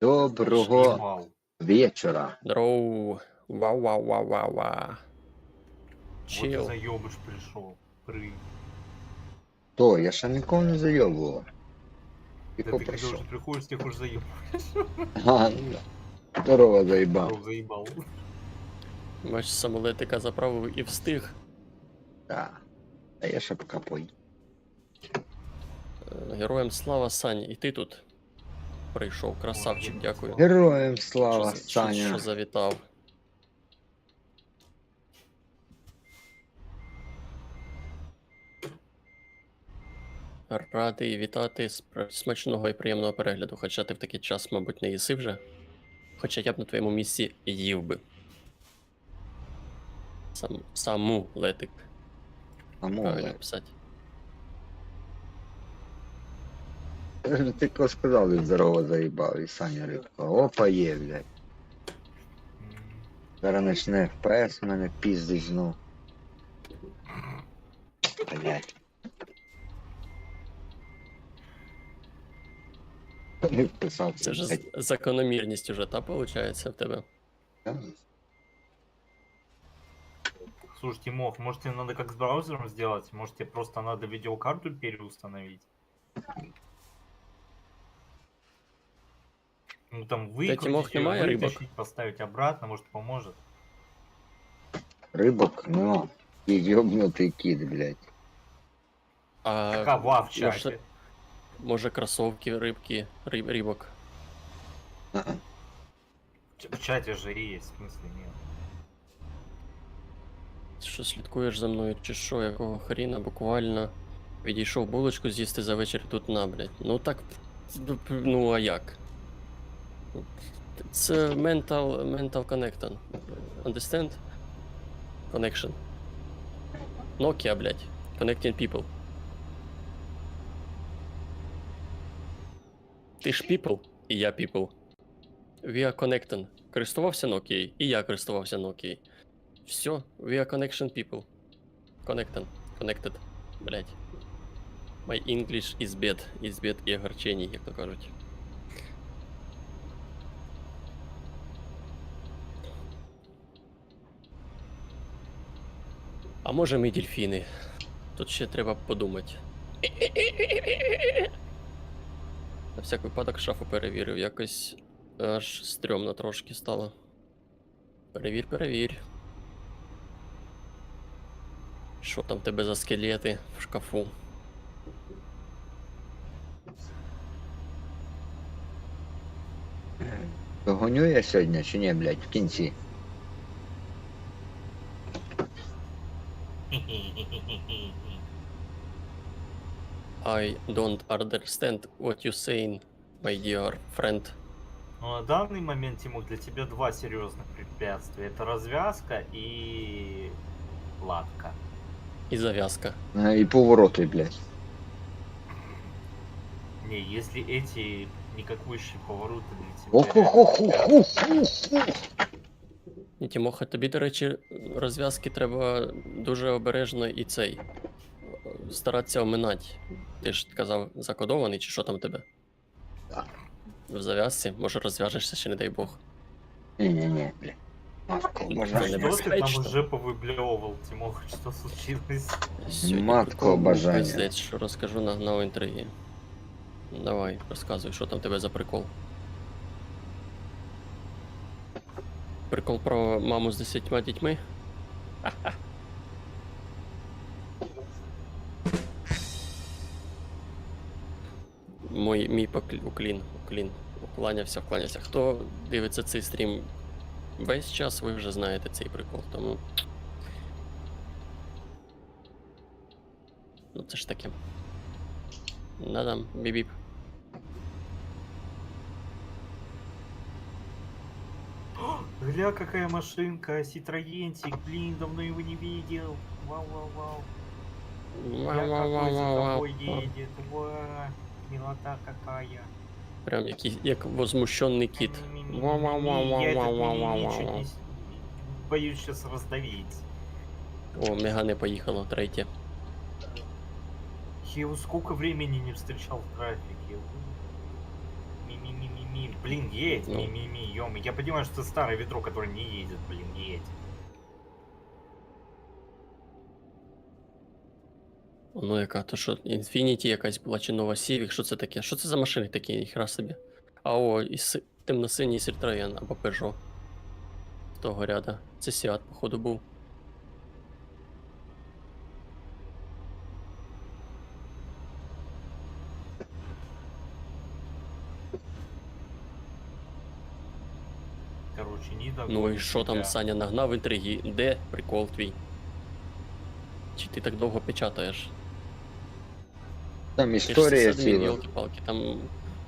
Доброго Вау. вечора. Дроу. Вау, вау, вау, вау, вау. Вот ты Чил. заебыш пришел. Прыг. То, я ще нікого не зайобував. Да Тихо ты когда прийшов. уже приходишь, тех уже заебал. А, ну да. Здорово заїбав. Здоров, заебал. Бач, самолетика заправив і встиг. Так. А я ще поки поїду. Е, Героям слава Сані, і ти тут прийшов. Красавчик, дякую. Героям слава, що, Саня. що завітав. Радий вітати спр- смачного і приємного перегляду, хоча ти в такий час, мабуть, не їси вже. Хоча я б на твоєму місці їв би. Сам, саму летик, А правильно море. писати. Ти коли сказав, він здорово заїбав, і Саня рибка. Опа є, блядь. М, Зараз почне FPS мене піздить знов. Блядь. Не вписався. Це ж блядь. з- закономірність уже, та, виходить, в тебе? Слушайте, Мох, может тебе надо как с браузером сделать? Может тебе просто надо видеокарту переустановить? Ну там Кстати, Мох, выкрутить, её, немає рибок? вытащить, поставить обратно, может поможет. Рибок, ну, і йобнутий кіт, блядь. А, Какова в може, чате? може кросовки, рибки, риб, рибок. А-а. Ч- В чате же есть, в смысле нет. Що слідкуєш за мною, чи що, якого хріна, буквально відійшов булочку з'їсти за вечір тут на, блядь. Ну так. Ну а як? Це mental, mental connection. Understand? Connection. Nokia, блядь. Connecting people. Ти ж people, і я people. We are connected. Користувався Nokia, і я користувався Nokia. Все, we are connection people. Connected. Connected. Блять. My English is bad. Is bad і огорчений, як то кажуть. А може ми дельфіни? Тут ще треба подумати. На всяк випадок шафу перевірив, якось аж стрьомно трошки стало. Перевір, перевір. Що там тебе за скелети в шкафу? Догоню я сьогодні чи ні, блядь, в кінці. I don't understand what you saying, my dear friend. Ну, на данный момент, Тимур, для тебя два серьезных препятствия. Это развязка и латка. І зав'язка. А, І повороти, блядь. Не, если эти никакущие повороты для тебя... І Тімоха, тобі, до речі, розв'язки треба дуже обережно і цей. е, Старатися оминати. Ти ж казав, закодований, чи що там в тебе? Так. В зав'язці, може розв'яжешся ще, не дай Бог. Ні-ні-ні, блядь. Матко Це бажання. Что ты там небезпечно. уже повыблевывал, Тимоха, что случилось? Сьогодні Матко прикол був, бажання. пиздець, що розкажу нагнав інтриги. Давай, розказуй, що там в тебе за прикол. Прикол про маму з десятьма дітьми? Ха-ха. Мой, мій поклін, уклін, уклін, укланявся, вкланявся. Хто дивиться цей стрім весь час, ви вже знаєте цей прикол, тому. Ну це ж таке. Да-дам, біп-біп. Гля, какая машинка, Ситроенчик, блин, давно его не видел. Вау-вау-вау. Я какой за тобой едет, ва, милота какая. Прям який, як возмущенний кіт. Ми-ми-ми-ми-ми. Я этот ничего Ва-ва-ва-ва-ва-ва-ва-ва. не с- боюсь сейчас раздавить. О, Мегане поїхало, третє. Я его сколько времени не встречал в трафике. Ми-ми-ми-ми-ми. Блин, едь, Ну. ми-ми-ми, ё Я понимаю, что это старое ведро, которое не едет, блин, едь. Ну яка, то що, Infinity якась була чи нова Civic, що це таке? Що це за машини такі, ніхера собі? А о, і си... темно-синій Citroen або Peugeot. З того ряда. Це Seat, походу, був. Короче, не Ну і що там. Саня нагнав інтриги? Де прикол твій? Чи ти так довго печатаєш? Там історія ціла. Там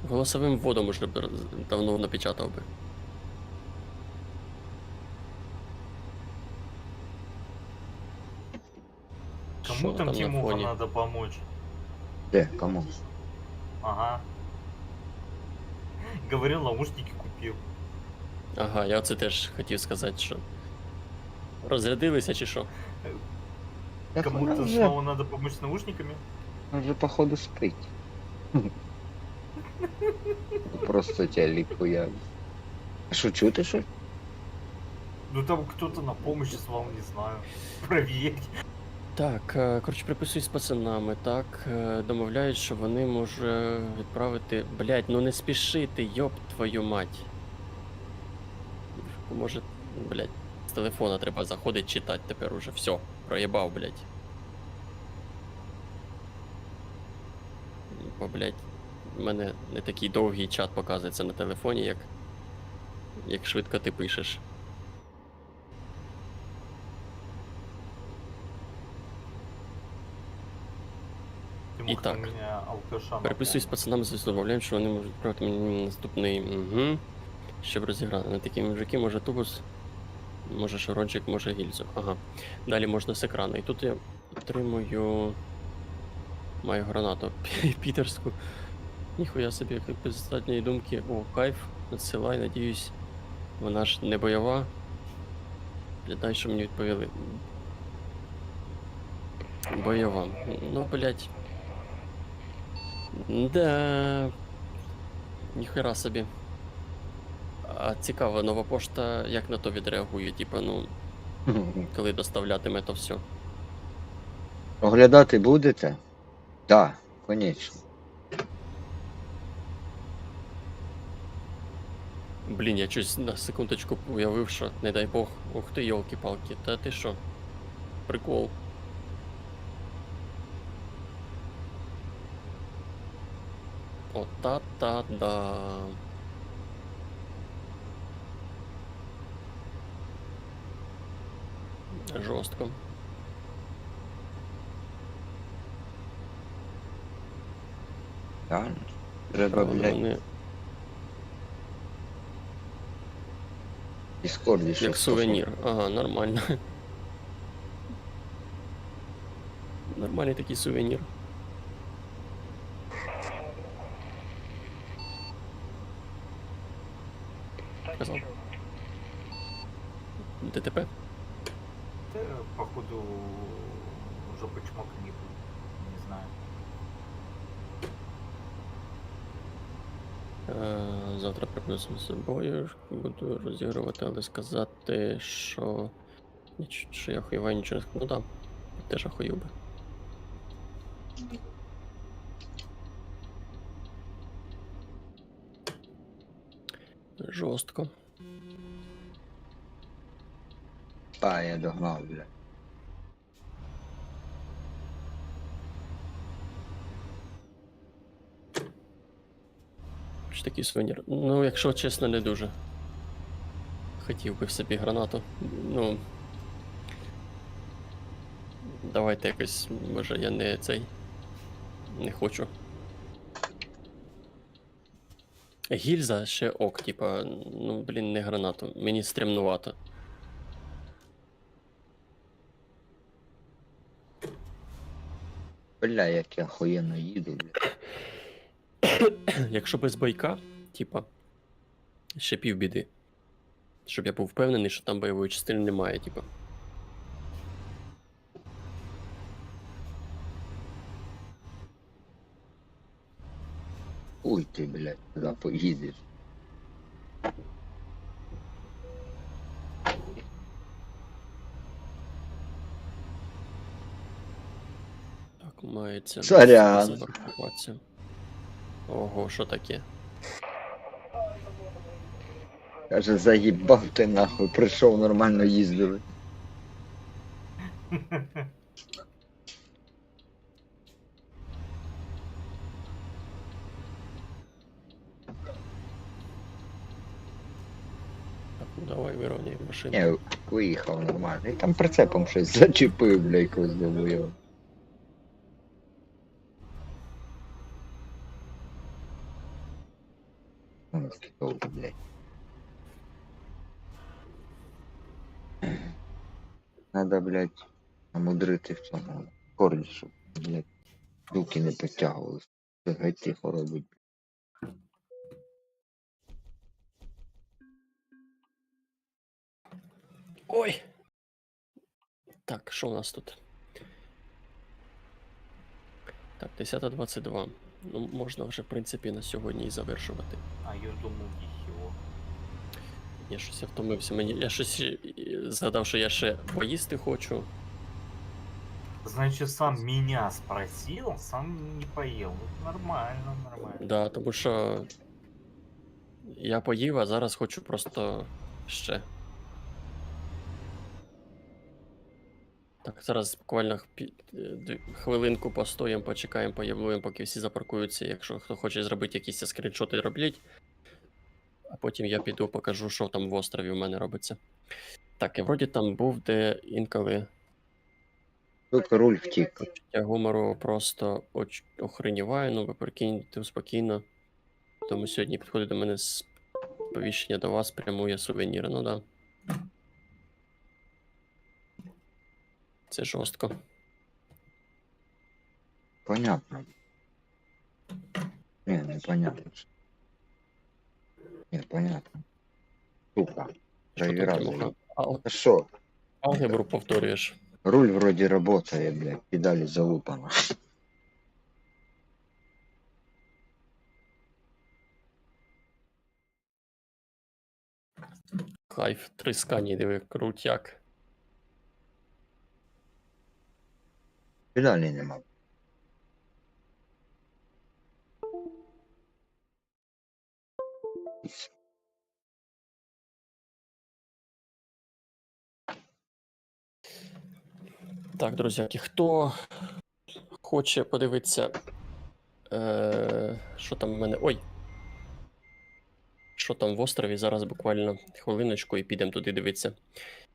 голосовим вводом уже б давно напечатав би. Кому там Тимуха фоні? надо помочь? Де, кому? Ага. Говорил, наушники купил. Ага, я це теж хотів сказати, що. Розрядилися чи що? Так Кому-то вже, снова надо помочь с наушниками? вона вже походу спить. Просто телек А що чути, що? Ну там кто-то на помощь звал, не знаю. Проверь. Так, е, коротше, приписуюсь з пацанами, так. е, Домовляють, що вони можуть відправити. Блять, ну не спіши ти, йоп твою мать. Може, блять, з телефона треба заходить читати тепер уже. Все, проїбав, блять. Бо, блять, в мене не такий довгий чат показується на телефоні, як, як швидко ти пишеш. Тимуха так. Переписуюсь з пацанами, замовляємо, що вони можуть відправити мені наступний. Угу. Щоб розіграти. На такі мужики, може тубус, може шарончик, може гільзу. Ага. Далі можна з екрану. І тут я отримую. Маю гранату пі- пітерську. Ніхуя собі, як без задньої думки. О, кайф, надсилай, надіюсь. Вона ж не бойова. Глядай, що мені відповіли. Бойова. Ну, блять. Да. Ніхера собі. А цікаво, нова пошта як на то відреагує, типа, ну, коли доставлятиме то все. Оглядати будете? Так, конечно. Блін, я щось на секундочку уявив, що, не дай Бог, ух ти, йолки-палки, та ти що? Прикол. Ота-та-да. Жорстко. Так. Треба, Правда, блядь, вони в Діскорді щось як сувенір. Ага, нормально. Нормальний такий сувенір. Казав. ДТП? Походу, жопы чмокни, не знаю. Е, Завтра приблизно з собою буду розігрувати, але сказати, що. ніч- Що я хуєва нічого не ск- Ну да, теж охуїв би. Жорстко. Та, я догнав, бля. Що такий сувенір? Ну, якщо чесно, не дуже. Хотів би собі гранату. Ну. Давайте якось, може я не цей. Не хочу. Гільза ще ок, типа, ну, блін, не гранату. Мені стремнувато. Бля, як я охуєнно їду, бля. Якщо без бойка, типа, ще півбіди. Щоб я був впевнений, що там бойової частини немає, типа. Уй ти, блядь, куди поїдеш. Так, мається. Сорян. Ого, що таке? Каже, заїбав ти нахуй, прийшов нормально їздили. Ну давай вирівняй машину. Ні, виїхав нормально. І там прицепом щось зачепив, бля, якось довоював. Ну, стовп, блядь. Надо, блядь, намудрити в цьому корді, щоб, блядь, руки не потягувалися. Це геть тихо робить. Ой! Так, що у нас тут? Так, 10.22. Ну, можна вже, в принципі, на сьогодні і завершувати. А я думал, ничего. Я щось я втомився. Мені я щось е, згадав, що я ще поїсти хочу. Значит, сам меня спросил, сам не поел. Ну, Нормально, нормально. Да, тому що я поїв, а зараз хочу просто ще. Так, зараз буквально пі- е, дві- хвилинку постоїмо, почекаємо, появлюємо, поки всі запаркуються. Якщо хто хоче зробити якісь скріншоти, роблять. А потім я піду покажу, що там в острові у мене робиться. Так, я вроді там був, де інколи Тільки руль втік. я гумору просто оч... охреніваю, ну ви прикиньте спокійно. Тому сьогодні підходить до мене сповіщення до вас, прямує сувенір. Ну да. Це жорстко. Понятно. Не. Не, понятно. Сука. Що там, Проверял. Тимоха? Ал- А що? Алгебру повторюєш. Руль вроде работает, блядь. Педали залупано. Кайф, три скані, диви, крутяк. Нема. Так, друзяки, хто хоче подивитися, е, що там в мене. Ой! Що там в острові? Зараз буквально хвилиночку і підемо туди дивитися.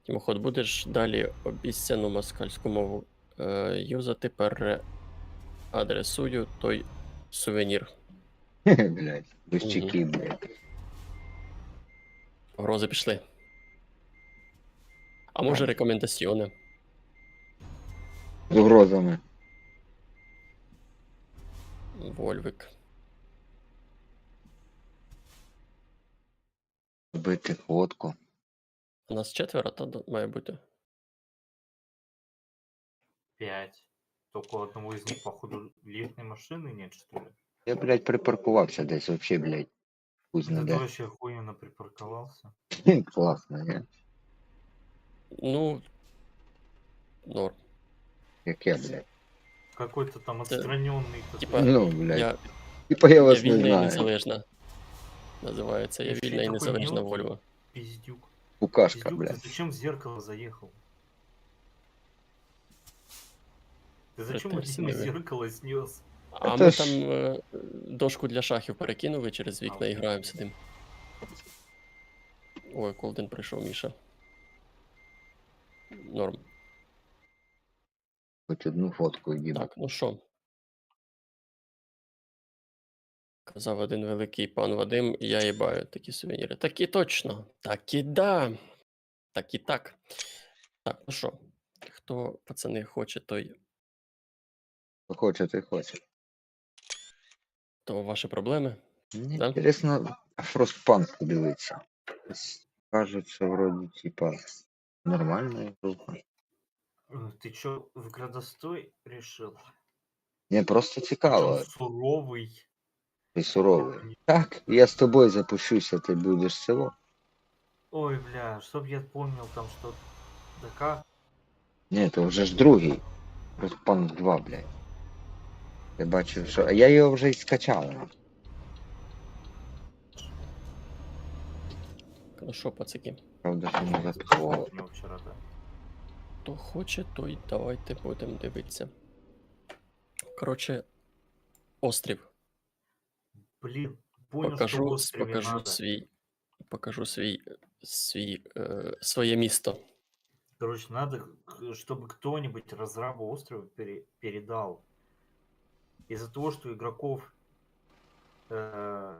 Тимоход, будеш далі обіцяну москальську мову е, юзати, переадресую той сувенір. Блядь. Дощики, блядь. Грози пішли. А може рекомендаціони? З угрозами. Вольвик. Робити фотку. У нас четверо, до- має бути. Пять. Только у одного из них, походу, лифтной машины нет, что ли? Я, блядь, припаркувався десь вообще, блядь. Пусть Ты де. вообще охуенно припарковался. Класно, не? Ну. Норм. Як я, блядь. Какой-то там Да. отстраненный. Типа, Ну, блядь. Я, Типа я я вас не вільна і знаю. незалежна. Називається. Я Ще й вільна і такой незалежна мілкий. Вольво. Пиздюк. Букашка, Пиздюк, ты блядь. зачем в зеркало заехал? Ты зачем Притерся, один из снес? А Це ми ж- там е, дошку для шахів перекинули через вікна і граємо сидим. Ой, Колден прийшов, Міша. Норм. Хоч одну фотку їм. Так, ну що? Казав один великий пан Вадим, я їбаю такі сувеніри. Так і точно. Так і да. Так і так. Так, ну що? Хто, пацани, хоче, той Хоче, ти хоче. то ваші проблеми. Мені Да? інтересно Фростпанк подивитися. Ось Кажуть, що вроді, типа, нормальна група. Э, Ты чё, в градостой решил? Не, просто Причём цікаво, суровый. ти суровий. Так, я з тобою запущуся, ти будеш село. Ой, бля, чтоб я помнил там что... Да как? Ні, то вже ж другий. Фростпанк 2, блядь. Я бачив, що. А я його вже й скачав. Ну що, пацаки? Правда, що не Я записував. у него вчера, да. Хто хоче, той давайте будемо дивитися. Коротше, острів. Блин, понял, что в Покажу, острове покажу надо. свій. Покажу свій, свій, е, своє місто. Короче, надо, к- чтобы кто-нибудь разрабу острова пере- передал. Из-за того, что игроков... э,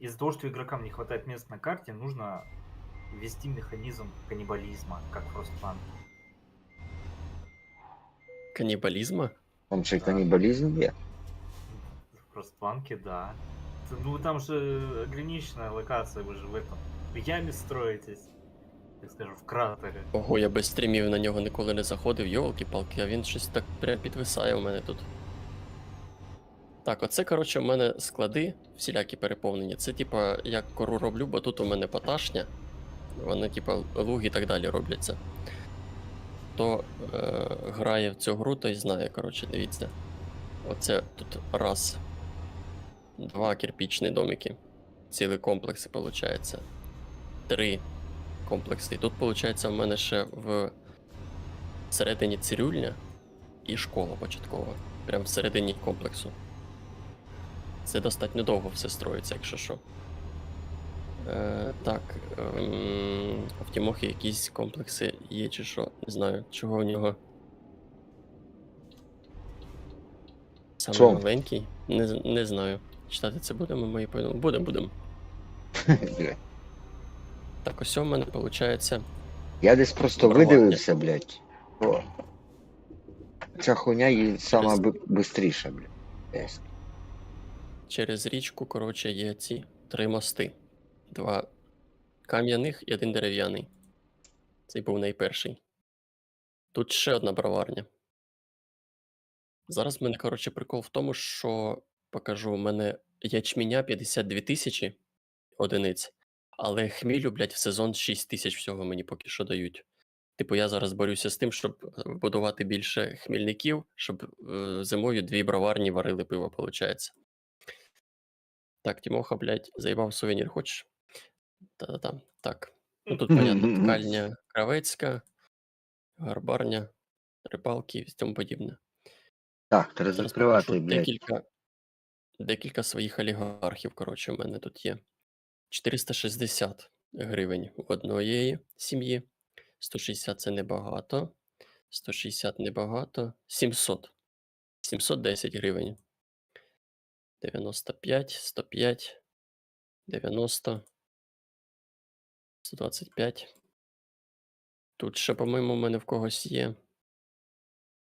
из-за того, что игрокам не хватает мест на карте, нужно ввести механизм каннибализма, как в Frostpunk. Канібалізма? Там ще й канібалізм є. В Frostpunk, да. Т- Ну, там же ограниченная локация, вы же в этом... В яме строитесь. Так скажем, в кратере. Ого, я без стрімів на нього ніколи не заходив, йолки-палки, а він щось так прям підвисає у мене тут. Так, оце, коротше, у мене склади всілякі переповнені. Це, типа, як кору роблю, бо тут у мене поташня. Вони, типа, луг і так далі робляться. Хто е, грає в цю гру, той знає, коротше, дивіться. Оце тут раз. Два кирпічні домики. Цілі комплекси, виходить. Три комплекси. І тут, виходить, в мене ще в середині цирюльня і школа початкова. Прям всередині комплексу. Це достатньо довго все строїться, якщо що. Е, так. А в Тімохи якісь комплекси є чи що. Не знаю, чого в нього. Саме Що? маленький. Не, не знаю. Читати це будемо, ми повідомимо. Будемо, будемо. Так, ось у мене виходить. Я десь просто Бравадня. видивився, блядь. О. Ця хуйня її сама бистріша, блядь. Через річку, коротше, є ці три мости. Два кам'яних і один дерев'яний. Цей був найперший. Тут ще одна броварня. Зараз в мене, коротше, прикол в тому, що покажу, у мене ячменя 52 тисячі одиниць, але хмілю, блядь, в сезон 6 тисяч всього мені поки що дають. Типу, я зараз борюся з тим, щоб будувати більше хмільників, щоб е, зимою дві броварні варили пиво, виходить. Так, Тимоха, блядь, заїбав сувенір, хочеш? Та-та-та. Так. Ну тут, понятно, ткальня кравецька, гарбарня, рибалки і тому подібне. Так, треба закривати, блядь. декілька, декілька своїх олігархів, коротше, у мене тут є. 460 гривень у одної сім'ї. 160 це небагато. 160 небагато. 700. 710 гривень. 95, 105, 90, 125. Тут ще, по-моєму, у мене в когось є.